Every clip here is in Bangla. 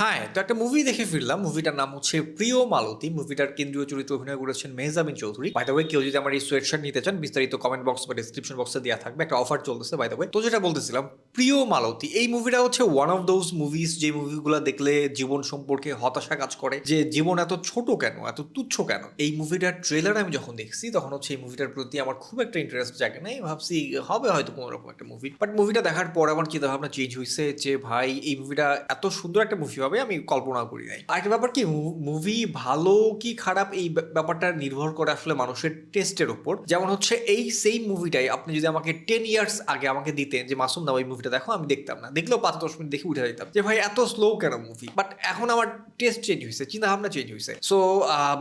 হ্যাঁ তো একটা মুভি দেখে ফিরলাম। মুভিটার নাম হচ্ছে প্রিয় মালতী। মুভিটার কেন্দ্রীয় চরিত্রে অভিনয় করেছেন মেহজাবিন চৌধুরী। বাই কেউ যদি আমার এই সোয়েট শার্ট নিতে চান, বিস্তারিত কমেন্ট বক্স বা ডিসক্রিপশন বক্সে দেওয়া থাকবে। একটা অফার চলতেছে বাই তো যেটা বলতেছিলাম, প্রিয় মালতী, এই মুভিটা হচ্ছে ওয়ান অফ দোজ মুভিজ যে মুভিগুলো দেখলে জীবন সম্পর্কে হতাশা কাজ করে, যে জীবন এত ছোট কেন, এত তুচ্ছ কেন? এই মুভিটার ট্রেলার আমি যখন দেখছি, তখন হচ্ছে এই মুভিটার প্রতি আমার খুব একটা ইন্টারেস্ট জাগে নাই ভাবছি, হবে হয়তো কোনো রকম একটা মুভি বাট মুভিটা দেখার পর আমার চিন্তা ভাবনা চেঞ্জ হয়েছে যে, ভাই, এই মুভিটা এত সুন্দর একটা মুভি হবে আমি কল্পনা করি নাই। আরেকটা ব্যাপার কি মুভি ভালো কি খারাপ এই ব্যাপারটা নির্ভর করে আসলে মানুষের টেস্টের উপর। যেমন হচ্ছে এই সেই মুভিটাই আপনি যদি আমাকে টেন ইয়ার্স আগে আমাকে দিতেন যে, মাসুম না ওই মুভিটা দেখো, আমি দেখতাম না। দেখলেও পাঁচ দশ মিনিট দেখে উঠে যেতাম যে, ভাই, এত স্লো কেন মুভি বাট এখন আমার টেস্ট চেঞ্জ হয়েছে চিন্তা ভাবনা চেঞ্জ হয়েছে সো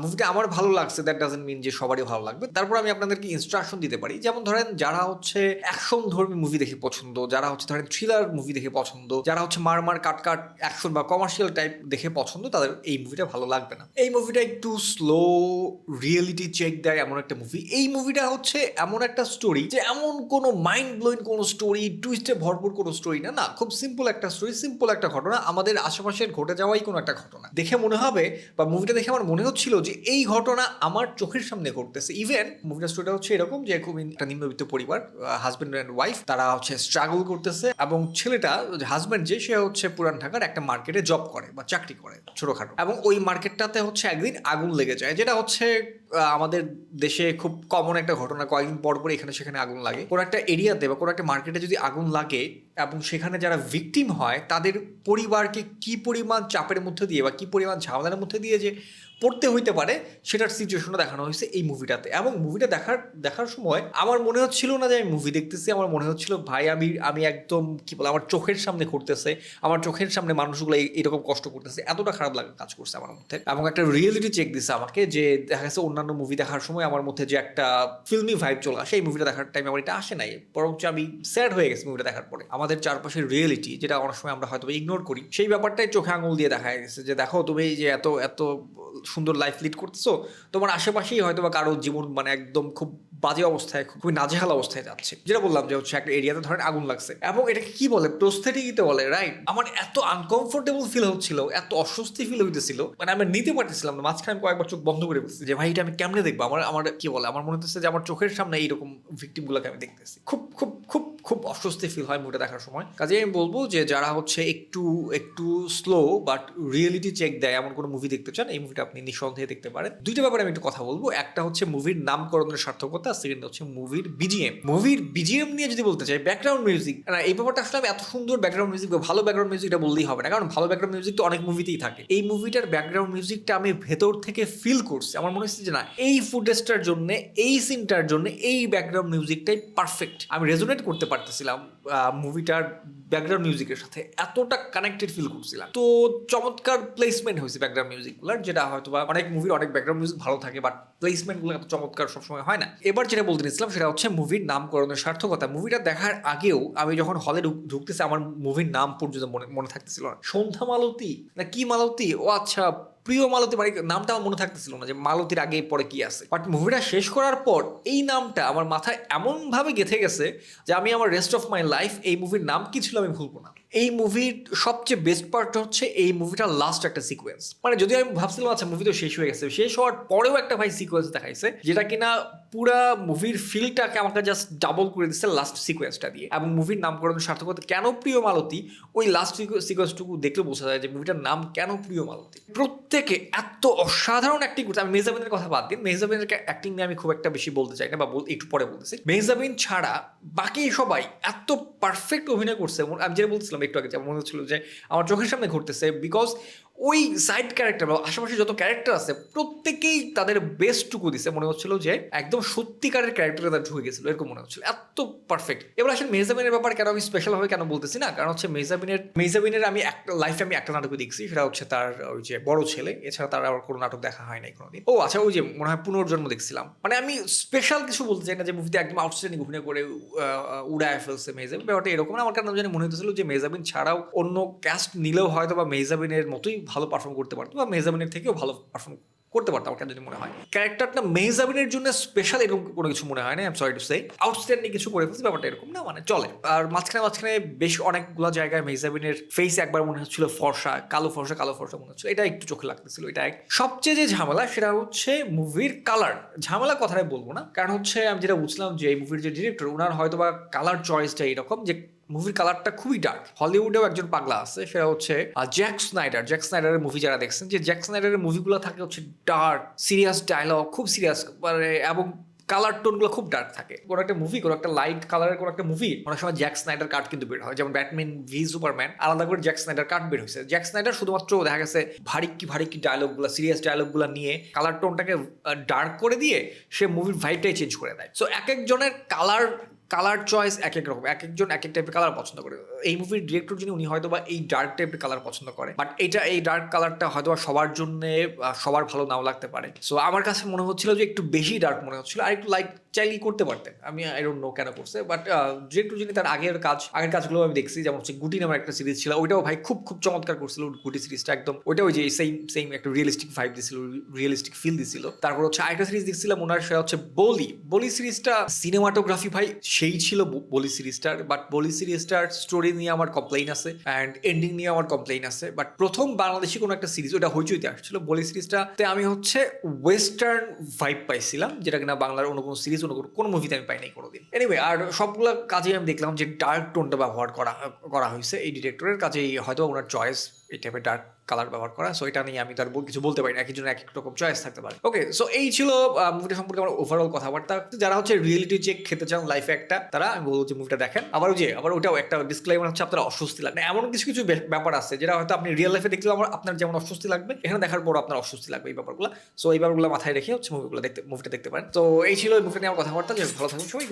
মুভিটা আমার ভালো লাগছে দ্যাট ডাজেন্ট মিন যে, সবারই ভালো লাগবে। তারপর আমি আপনাদেরকে ইনস্ট্রাকশন দিতে পারি। যেমন ধরেন, যারা হচ্ছে অ্যাকশন ধর্মী মুভি দেখে পছন্দ, যারা হচ্ছে ধরেন থ্রিলার মুভি দেখে পছন্দ, যারা হচ্ছে মার মার কাট কাট অ্যাকশন বা কমার্শিয়াল টাইপ দেখে পছন্দ, তাদের এই মুভিটা ভালো লাগবে না। এই মুভিটা একটু স্লো রিয়েলিটি চেক দেয় এমন একটা মুভি এই মুভিটা হচ্ছে এমন একটা স্টোরি যে এমন কোনো মাইন্ড ব্লোয়িং কোনো স্টোরি টুইস্টে ভরপুর কোনো স্টোরি না না, খুব সিম্পল একটা স্টোরি সিম্পল একটা ঘটনা, আমাদের আশেপাশের ঘটে যাওয়াই কোনো একটা ঘটনা। দেখে মনে হবে বা মুভিটা দেখে আমার মনে হচ্ছিল যে এই ঘটনা আমার চোখের সামনে ঘটতেছে। ইভেন মুভিটা স্টোরিটা হচ্ছে এরকম যে খুব একটা নিম্নবিত্ত পরিবার হাজব্যান্ড অ্যান্ড ওয়াইফ তারা হচ্ছে স্ট্রাগল করতেছে এবং ছেলেটা হাজব্যান্ড যে, সে হচ্ছে পুরান ঢাকার একটা মার্কেটে জব করে বা চাকরি করে ছোটখাটো। এবং ওই মার্কেটটাতে হচ্ছে একদিন আগুন লেগে যায়, যেটা হচ্ছে আমাদের দেশে খুব কমন একটা ঘটনা। কয়েকদিন পর পর এখানে সেখানে আগুন লাগে। কোনো একটা এরিয়াতে বা কোনো একটা মার্কেটে যদি আগুন লাগে এবং সেখানে যারা ভিকটিম হয়, তাদের পরিবারকে কি পরিমাণ চাপের মধ্যে দিয়ে বা কি পরিমাণ ঝামেলার মধ্যে দিয়ে যে পড়তে হইতে পারে, সেটার সিচুয়েশনটা দেখানো হয়েছে এই মুভিটাতে এবং মুভিটা দেখার দেখার সময় আমার মনে হচ্ছিল না যে আমি মুভি দেখতেছি, আমার মনে হচ্ছিল, ভাই, আমি আমি একদম কী বলে, আমার চোখের সামনে ঘটতেছে আমার চোখের সামনে মানুষগুলো এরকম কষ্ট করতেছে। এতটা খারাপ লাগা কাজ করছে আমার মধ্যে। এবং একটা রিয়েলিটি চেক দিছে আমাকে যে দেখা গেছে অন্যান্য মুভি দেখার সময় আমার মধ্যে যে একটা ফিল্মি ভাইব চলে আসে, এই মুভিটা দেখার টাইমে আমার এটা আসে নাই। বরঞ্চ আমি স্যাড হয়ে গেছি মুভিটা দেখার পরে। আমাদের চারপাশের রিয়েলিটি যেটা অনেক সময় আমরা হয়তো ইগনোর করি, সেই ব্যাপারটাই চোখে আঙুল দিয়ে দেখা গেছে যে, দেখো, তুমি যে এত এত সুন্দর লাইফ লিড করতেছো, তোমার আশেপাশেই হয়তো বা কারও জীবন মানে একদম খুব বাজে অবস্থায়, খুবই নাজেহাল অবস্থায় যাচ্ছে। যেটা বললাম যে হচ্ছে একটা এরিয়াতে ধরেন আগুন লাগছে। এবং এটাকে কি বলে? প্রস্থেটিকিতে বলে রাইট আমার এত আনকমফোর্টেবল ফিল হচ্ছিল, এত অস্বস্তি ফিল হইতেছিল। মানে আমি নিতে পারতেছিলাম না, মাঝখানে আমি কয়েকবার চোখ বন্ধ করে বলছি যে, ভাই, এটা আমি কেমনে দেখব? আমার আমার কি বলে? আমার মনে হচ্ছে যে আমার চোখের সামনে এইরকম ভিক্টিম গুলোকে আমি দেখতেছি। খুব খুব খুব খুব অস্বস্তি ফিল হয় মুভিটা দেখার সময়। কাজে আমি বলব যে, যারা হচ্ছে একটু একটু স্লো বাট রিয়েলিটি চেক দেয়, এমন কোনো মুভি দেখতে চান, এই মুভিটা আপনি নিঃসন্দেহে দেখতে পারেন। দুইটা ব্যাপারে আমি একটু কথা বলব। একটা হচ্ছে মুভির নামকরণের সার্থকতা সেকেন্ড হচ্ছে মুভির বিজিএম মুভির বিজিএম নিয়ে যদি বলতে চাই ব্যাকগ্রাউন্ড মিউজিক এই ব্যাপারটা আসলে এত সুন্দর ব্যাকগ্রাউন্ড মিউজিক ভালো ব্যাকগ্রাউন্ড মিউজিকটা বললেই হবে না, কারণ ভালো ব্যাকগ্রাউন্ড মিউজিক তো অনেক মুভিতেই থাকে। এই মুভিটার ব্যাকগ্রাউন্ড মিউজিকটা আমি ভেতর থেকে ফিল করছি। আমার মনে হচ্ছে যে, না, এই ফুটেজটার জন্য, এই সিনটার জন্য, এই ব্যাকগ্রাউন্ড মিউজিকটাই পারফেক্ট আমি রেজোনেট করতে পারতেছিলাম মুভিটার ব্যাকগ্রাউন্ড মিউজিকের সাথে এতটা কানেক্টেড ফিল করছিলাম। তো চমৎকার প্লেসমেন্ট হয়েছে ব্যাকগ্রাউন্ড মিউজিকগুলোর যেটা হয়তো বা অনেক মুভির অনেক ব্যাকগ্রাউন্ড মিউজিক ভালো থাকে বাট প্লেসমেন্টগুলো এত চমৎকার সবসময় হয় না। এবার যেটা বলতে নিয়েছিলাম সেটা হচ্ছে মুভির নামকরণের সার্থকতা। মুভিটা দেখার আগেও আমি যখন হলে ঢুকতেছি, আমার মুভির নাম পর্যন্ত মনে মনে থাকতেছিল না। সন্ধ্যা মালতী? না কি মালতী? ও আচ্ছা প্রিয় মালতী মানে নামটা আমার মনে থাকতেছিল না যে মালতীর আগে পরে কি আছে। বাট মুভিটা শেষ করার পর এই নামটা আমার মাথায় এমনভাবে গেথে গেছে যে আমি আমার রেস্ট অফ মাই লাইফ এই মুভির নাম কি ছিল আমি ভুলবো না। এই মুভির সবচেয়ে বেস্ট পার্ট হচ্ছে এই মুভিটার লাস্ট একটা সিকোয়েন্স মানে যদি আমি ভাবছিলাম আচ্ছা মুভি তো শেষ হয়ে গেছে। শেষ হওয়ার পরেও একটা ভাই সিকোয়েন্স দেখাইছে, যেটা কিনা পুরা মুভির ফিলটাকে আমাকে জাস্ট ডাবল করে দিচ্ছে লাস্ট সিকোয়েন্সটা দিয়ে। এবং মুভির নামকরণ সার্থকতা কেন প্রিয় মালতী? ওই লাস্ট সিকোয়েন্সটুকু দেখলে বোঝা যায় যে মুভিটার নাম কেন প্রিয় মালতী? প্রত্যেকে এত অসাধারণ অ্যাক্টিং করছে। আমি মেহজাবিনের কথা বাদ দিন মেহজাবিনের অ্যাক্টিং নিয়ে আমি খুব একটা বেশি বলতে চাই না বা একটু পরে বলতেছি। মেহজাবিন ছাড়া বাকি সবাই এত পারফেক্ট অভিনয় করছে। আমি যেটা বলছিলাম একটু আগে মনে হচ্ছিল যে আমার চোখের সামনে ঘুরতেছে। বিকজ ওই সাইড ক্যারেক্টার বা আশেপাশে যত ক্যারেক্টার আছে, প্রত্যেকেই তাদের বেস্টটুকু দিছে। মনে হচ্ছিল যে একদম সত্যিকারের ক্যারেক্টারে তারা ঢুকে গেছিল, এরকম মনে হচ্ছিল। এত পারফেক্ট এবার আসলে মেজাবিনের ব্যাপার, কেন আমি স্পেশাল ভাবে কেন বলতেছি না? কারণ হচ্ছে মেজাবিনের মেজাবিনের আমি একটা লাইফে আমি একটা নাটকই দেখছি, সেটা হচ্ছে তার ওই যে বড় ছেলে। এছাড়া তার আবার কোনো নাটক দেখা হয় নাই কোনোদিন। ও আচ্ছা ওই যে মনে হয় পুনর্জন্ম দেখছিলাম। মানে আমি স্পেশাল কিছু বলতে চাই না, যে মুভিতে একদম আউটস্ট্যান্ডিং অভিনয় করে উড়ায় ফেলছে মেজাবিন ব্যাপারটা এরকম আমার কেন জানি মনে হতেছিল যে মেজাবিন ছাড়াও অন্য ক্যাস্ট নিলেও হয়তো বা মেজাবিনের মতোই ভালো পারফর্ম করতে পারতো বা মেজাবিনের থেকেও ভালো পারফর্ম করতে পারতাম আমার যদি মনে হয়। ক্যারেক্টারটা মেহজাবিনের জন্য স্পেশাল এরকম কোনো কিছু মনে হয় না I sorry to say outstanding কিছু করে ফেলছি, ব্যাপারটা এরকম না মানে চলে। আর মাঝখানে মাঝখানে বেশ অনেকগুলো জায়গায় মেহজাবিনের ফেস একবার মনে হচ্ছিল ফর্সা, কালো ফর্সা কালো ফর্সা মনে হচ্ছিল। এটা একটু চোখে লাগতেছিল, এটা এক। সবচেয়ে যে ঝামেলা, সেটা হচ্ছে মুভির কালার ঝামেলা কথাটাই বলব না, কারণ হচ্ছে আমি যেটা বুঝলাম যে এই মুভির যে ডিরেক্টর ওনার হয়তো বা কালার চয়েসটা এরকম যে মুভির কালারটা খুবই ডার্ক হলিউডেও একজন পাগলা আছে, সেটা হচ্ছে জ্যাক স্নাইডার জ্যাক স্নাইডারের মুভি যারা দেখছেন, যে জ্যাক স্নাইডারের মুভিগুলো থাকে হচ্ছে ডার্ক সিরিয়াস ডায়লগ খুব সিরিয়াস মানে এবং কালার টোনগুলো খুব ডার্ক থাকে। কোনো একটা মুভি কোনো একটা লাইট কালারের কোনো একটা মুভি অনেক সময় জ্যাক স্নাইডার কার্ড কিন্তু বের হয়। যেমন ব্যাটম্যান ভি সুপারম্যান আলাদা করে জ্যাক স্নাইডার কার্ড বের হয়েছে। জ্যাক স্নাইডার শুধুমাত্র দেখা গেছে ভারী কি ভারী কি ডায়লগগুলো সিরিয়াস ডায়লগগুলো নিয়ে কালার টোনটাকে ডার্ক করে দিয়ে সে মুভির ভাইবটাই চেঞ্জ করে দেয়। সো এক একজনের কালার কালার চয়েস এক এক রকম এক একজন এক এক টাইপের কালার পছন্দ করে। এই মুভির ডিরেক্টর যিনি, উনি হয়তো বা এই ডার্ক টাইপের কালার পছন্দ করে। বাট এটা, এই ডার্ক কালারটা হয়তো বা সবার জন্য সবার ভালো নাও লাগতে পারে। সো আমার কাছে মনে হচ্ছিল যে একটু বেশি ডার্ক মনে হচ্ছিল। আর একটু লাইট চাইলেই করতে পারতেন। আমি আই ডোন্ট নো কেন করছে। বাট ডিরেক্টর যিনি, তার আগের কাজ, আগের কাজগুলো আমি দেখছি। যেমন হচ্ছে গুটি নামের একটা সিরিজ ছিল। ওইটাও ভাই খুব খুব চমৎকার করছিল গুটি সিরিজটা একদম ওইটাও যে সেম সেম একটা রিয়েলিস্টিক ফাইভ দিছিল রিয়েলিস্টিক ফিল দিছিল। তারপর হচ্ছে আরেকটা সিরিজ দেখছিলাম, ওনার সেটা হচ্ছে বলি। বলি সিরিজটা সিনেমাটোগ্রাফি ভাই সেই ছিল বলি সিরিজটার বাট বলি সিরিজটার স্টোরি নিয়ে আমার কমপ্লেইন আছে অ্যান্ড এন্ডিং নিয়ে আমার কমপ্লেইন আছে। বাট প্রথম বাংলাদেশি কোনো একটা সিরিজ ওটা হইচইতে আসছিল বলি সিরিজটাতে আমি হচ্ছে ওয়েস্টার্ন ভাইব পাইছিলাম, যেটা কিনা বাংলার অন্য কোনো সিরিজ অন্য কোনো- মুভিতে আমি পাইনি কোনোদিন। এনিওয়ে আর সবগুলো কাজে আমি দেখলাম যে ডার্ক টোনটা ব্যবহার করা করা হয়েছে এই ডিরেক্টরের কাজেই হয়তো ওনার চয়েস এই টাইপের ডার্ক কালার ব্যবহার করা সো এটা নিয়ে আমি তার কিছু বলতে পারি না এক একজনের এক এক রকম চয়েস থাকতে পারে। ওকে সো এই ছিল মুভিটা সম্পর্কে আমার ওভারঅল কথাবার্তা। যারা হচ্ছে রিয়েলিটি চেক খেতে চান লাইফে একটা, তারা আমি বলব যে মুভিটা দেখেন। আবার যে, আবার ওটাও একটা ডিসক্লেমার হচ্ছে, আপনার অস্বস্তি লাগবে। এমন কিছু কিছু ব্যাপার আছে, যেটা হয়তো আপনি রিয়েল লাইফে দেখলেও আমার আপনার যেমন অস্বস্তি লাগবে, এখানে দেখার পর আপনার অস্বস্তি লাগবে এই ব্যাপারগুলো। সো এই ব্যাপারগুলো মাথায় রেখে হচ্ছে মুভিগুলো দেখতে মুভিটা দেখতে পারেন। তো এই ছিল এই মুভিটা নিয়ে আমার কথাবার্তা যে ভালো থাকুন, সবাই.